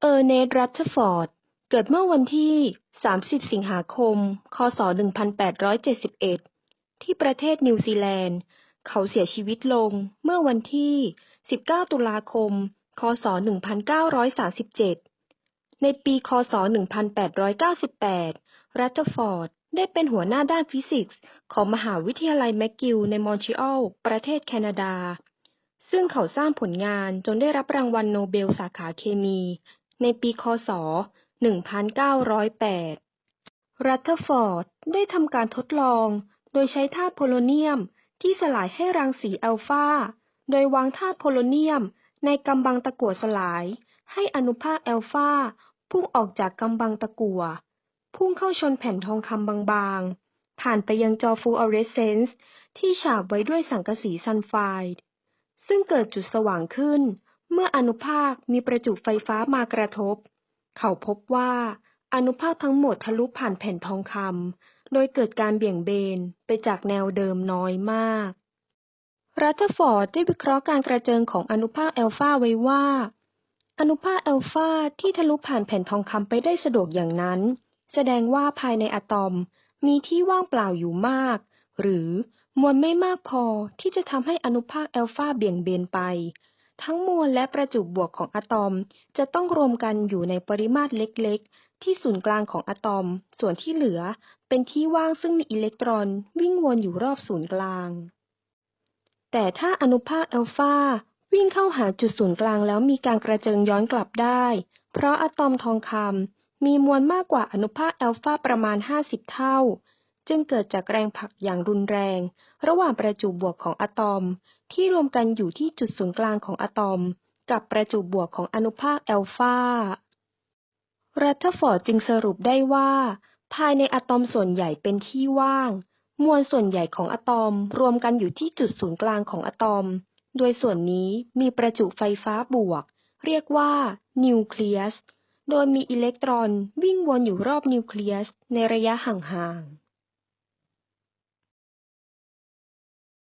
เออร์เนสต์ รัตเทอร์ฟอร์ด เกิดเมื่อวันที่ 30 สิงหาคม ค.ศ.1871 ที่ประเทศนิวซีแลนด์ เขาเสียชีวิตลงเมื่อวันที่ 19 ตุลาคม ค.ศ.1937 ในปี ค.ศ.1898 รัตเทอร์ฟอร์ดได้เป็นหัวหน้าด้านฟิสิกส์ของมหาวิทยาลัยแมคกิลในมอนทรีออล ประเทศแคนาดา ซึ่งเขาสร้างผลงานจนได้รับรางวัลโนเบลสาขาเคมี ในปีค.ศ.1908 รัตเทอร์ฟอร์ดได้ทำการทดลองโดยใช้ธาตุโพโลเนียมที่สลายให้รังสีอัลฟา โดยวางธาตุโพโลเนียมในกำบังตะกั่วสลาย ให้อนุภาคอัลฟาพุ่งออกจากกำบังตะกั่ว พุ่งเข้าชนแผ่นทองคำบางๆ ผ่านไปยังจอฟลูออเรสเซนซ์ที่ฉาบไว้ด้วยสังกะสีซัลไฟด์ซึ่งเกิดจุดสว่างขึ้น เมื่ออนุภาคมีประจุไฟฟ้ามากระทบ เขาพบว่าอนุภาคทั้งหมดทะลุผ่านแผ่นทองคำโดยเกิดการเบี่ยงเบนไปจากแนวเดิมน้อยมาก รัตเทอร์ฟอร์ดได้วิเคราะห์การกระเจิงของอนุภาคอัลฟาไว้ว่า อนุภาคอัลฟาที่ทะลุผ่านแผ่นทองคำไปได้สะดวกอย่างนั้น แสดงว่าภายในอะตอมมีที่ว่างเปล่าอยู่มาก หรือมวลไม่มากพอที่จะทำให้อนุภาคอัลฟาเบี่ยงเบนไป ทั้งมวลและประจุบวกของอะตอมจะต้องรวมกันอยู่ในปริมาตรเล็ก ๆ ที่ศูนย์กลางของอะตอม ส่วนที่เหลือเป็นที่ว่างซึ่งมีอิเล็กตรอนวิ่งวนอยู่รอบศูนย์กลาง แต่ถ้าอนุภาคอัลฟาวิ่งเข้าหาจุดศูนย์กลางแล้วมีการกระเจิงย้อนกลับได้ เพราะอะตอมทองคำมีมวลมากกว่าอนุภาคอัลฟาประมาณ 50 เท่า จึงเกิดจากแรงผลักอย่างรุนแรง ระหว่างประจุบวกของอะตอม ที่รวมกันอยู่ที่จุดศูนย์กลางของอะตอม กับประจุบวกของอนุภาคอัลฟารัตเทอร์ฟอร์ดจึงสรุปได้ว่า ภายในอะตอมส่วนใหญ่เป็นที่ว่าง มวลส่วนใหญ่ของอะตอมรวมกันอยู่ที่จุดศูนย์กลางของอะตอม โดยส่วนนี้มีประจุไฟฟ้าบวก เรียกว่านิวเคลียสโดยมีอิเล็กตรอนวิ่งวนอยู่รอบนิวเคลียสในระยะห่างๆ